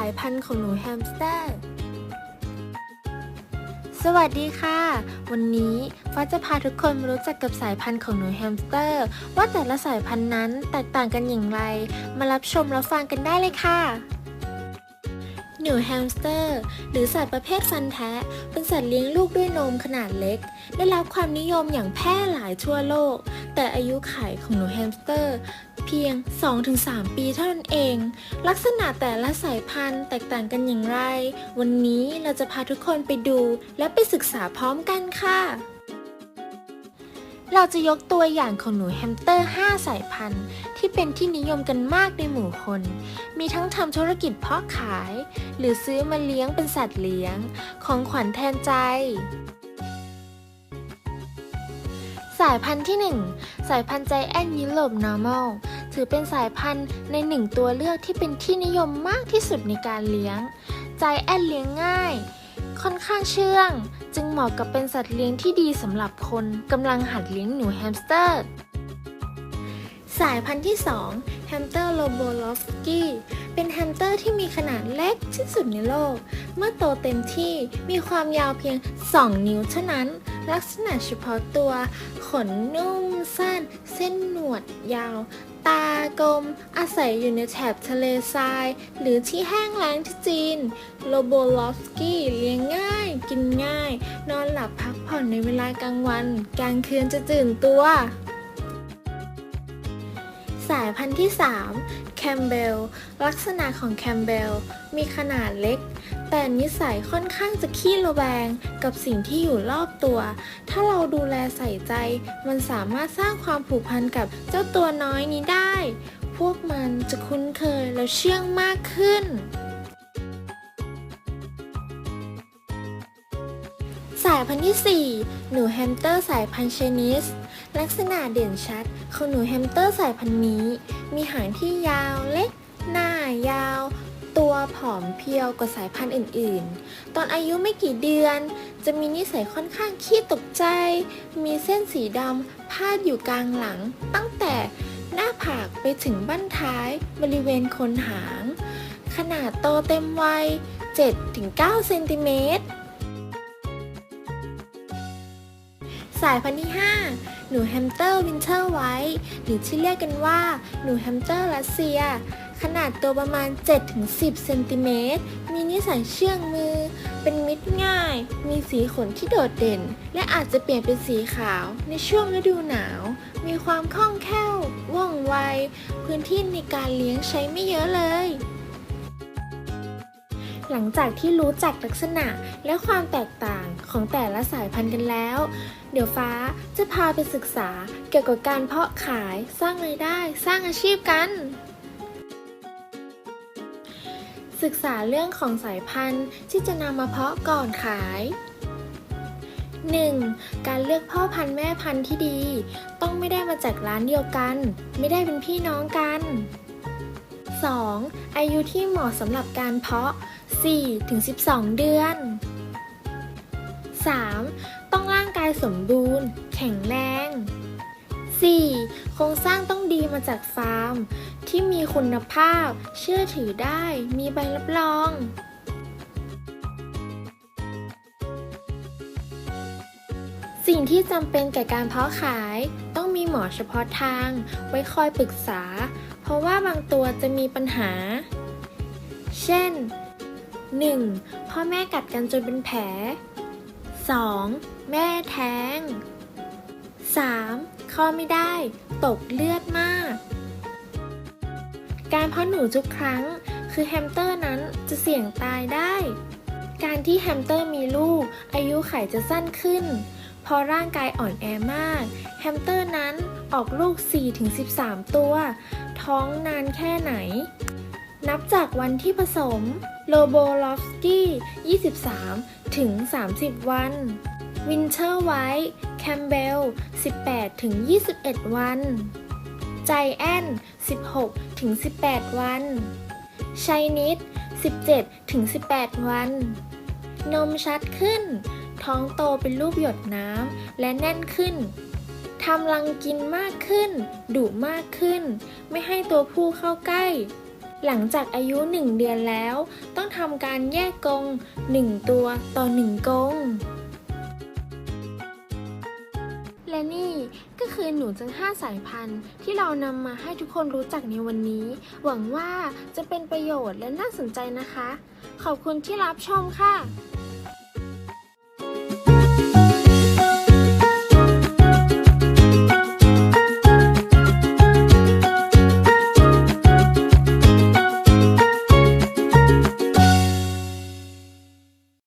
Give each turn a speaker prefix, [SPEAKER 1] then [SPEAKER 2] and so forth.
[SPEAKER 1] ายพันธุ์ของหนูแฮมสเตอร์ สวัสดีค่ะ วันนี้ฟ้าจะพาทุกคนมารู้จักกับสายพันธุ์ของหนูแฮมสเตอร์ ว่าแต่ละสายพันธุ์นั้นแตกต่างกันอย่างไร มารับชมรับฟังกันได้เลยค่ะหนูแฮมสเตอร์ หรือสัตว์ประเภทฟันแทะเป็นสัตว์เลี้ยงลูกด้วยนมขนาดเล็ก ได้รับความนิยมอย่างแพร่หลายทั่วโลก แต่อายุไขของหนูแฮมสเตอร์ เพียง 2-3 ปีเท่านั้นเอง ลักษณะแต่ละสายพันธุ์แตกต่างกันอย่างไร วันนี้เราจะพาทุกคนไปดูและไปศึกษาพร้อมกันค่ะ เราจะยกตัวอย่างของหนูแฮมสเตอร์ 5 สายพันธุ์ ที่เป็นที่นิยมกันมากในหมู่คน มีทั้งทำธุรกิจเพาะขาย หรือซื้อมาเลี้ยงเป็นสัตว์เลี้ยง ของขวัญแทนใจ สายพันธุ์ที่ 1 สายพันธุ์ใจแอนยุโรปนอร์มอลถือเป็นสายพันธุ์ในหนึ่งตัวเลือกที่เป็นที่นิยมมากที่สุดในการเลี้ยง ใจแอนเลี้ยงง่าย ค่อนข้างเชื่อง จึงเหมาะกับเป็นสัตว์เลี้ยงที่ดีสำหรับคนกำลังหัดเลี้ยงหนูแฮมสเตอร์ สายพันธุ์ที่ 2 แฮมสเตอร์โลโบลอฟสกี้เป็นแฮมสเตอร์ที่มีขนาดเล็กที่สุดในโลก เมื่อโตเต็มที่มีความยาวเพียง 2 นิ้วเท่านั้น ลักษณะเฉพาะตัว ขนนุ่มสั้น เส้นหนวดยาว ตากลม อาศัยอยู่ในแถบทะเลทราย หรือที่แห้งแล้งที่จีน โลโบลอฟสกี้เลี้ยงง่าย กินง่าย นอนหลับพักผ่อนในเวลากลางวัน กลางคืนจะตื่นตัว สายพันธุ์ที่ 3 แคมเบล ลักษณะของแคมเบล มีขนาดเล็ก แต่นิสัยค่อนข้างจะขี้ระแวงกับสิ่งที่อยู่รอบตัว ถ้าเราดูแลใส่ใจ มันสามารถสร้างความผูกพันกับเจ้าตัวน้อยนี้ได้ พวกมันจะคุ้นเคยและเชื่องมากขึ้น สายพันธุ์ที่ 4 หนูแฮมสเตอร์สายพันธุ์เชนิส ลักษณะเด่นชัดของหนูแฮมสเตอร์สายพันธุ์นี้ มีหางที่ยาวเล็ก หน้ายาว ตัวผอมเพรียวกว่าสายพันธุ์อื่น ๆ ตอนอายุไม่กี่เดือน จะมีนิสัยค่อนข้างขี้ตกใจ มีเส้นสีดำพาดอยู่กลางหลัง ตั้งแต่หน้าผากไปถึงบั้นท้ายบริเวณโคนหาง ขนาดโตเต็มวัย 7-9 เซนติเมตร สายพันธุ์ที่ 5 หนูแฮมสเตอร์วินเทอร์ไวท์หรือที่เรียกกันว่า หนูแฮมสเตอร์รัสเซีย ขนาดตัวประมาณ 7-10 เซนติเมตร มีนิสัยเชื่องมือ เป็นมิตรง่าย มีสีขนที่โดดเด่น และอาจจะเปลี่ยนเป็นสีขาว ในช่วงฤดูหนาว มีความคล่องแคล่ว ว่องไว พื้นที่ในการเลี้ยงใช้ไม่เยอะเลยหลังจากที่รู้จักลักษณะและความแตกต่างของแต่ละสายพันธุ์กันแล้ว เดี๋ยวฟ้าจะพาไปศึกษาเกี่ยวกับการเพาะขายสร้างรายได้ สร้างอาชีพกัน ศึกษาเรื่องของสายพันธุ์ที่จะนำมาเพาะก่อนขาย 1. การเลือกพ่อพันธุ์แม่พันธุ์ที่ดี ต้องไม่ได้มาจากร้านเดียวกัน ไม่ได้เป็นพี่น้องกัน 2. อายุที่เหมาะสำหรับการเพาะ 4-12 เดือน 3. ต้องร่างกายสมบูรณ์ แข็งแรง 4. โครงสร้างต้องดีมาจากฟาร์ม ที่มีคุณภาพ เชื่อถือได้ มีใบรับรอง สิ่งที่จำเป็นแก่การเพาะขาย ต้องมีหมอเฉพาะทาง ไว้คอยปรึกษา เพราะว่าบางตัวจะมีปัญหา เช่น 1. พ่อแม่กัดกันจนเป็นแผล 2. แม่แท้ง 3. ข้อไม่ได้ ตกเลือดมาก การเพาะหนูทุกครั้ง คือแฮมสเตอร์นั้นจะเสี่ยงตายได้ การที่แฮมสเตอร์มีลูก อายุไขจะสั้นขึ้นเพราะร่างกายอ่อนแอมาก แฮมสเตอร์นั้นออกลูก 4-13 ตัว ท้องนานแค่ไหน นับจากวันที่ผสมโลโบลอฟสกี้ 23 ถึง 30 วัน วินเทอร์ไวท์ แคมเบล 18ถึง21 วัน ใจแอน 16ถึง18 วันชัยนิด 17ถึง18 วัน นมชัดขึ้น ท้องโตเป็นรูปหยดน้ำและแน่นขึ้นทำรังกินมากขึ้น ดุมากขึ้น ไม่ให้ตัวผู้เข้าใกล้ หลังจากอายุ 1 เดือนแล้ว ต้องทำการแยกกง 1 ตัวต่อ 1 กง นี่ก็คือหนูทั้ง5สายพันธุ์ ที่เรานำมาให้ทุกคนรู้จักในวันนี้ หวังว่าจะเป็นประโยชน์และน่าสนใจนะคะ ขอบคุณที่รับชมค่ะ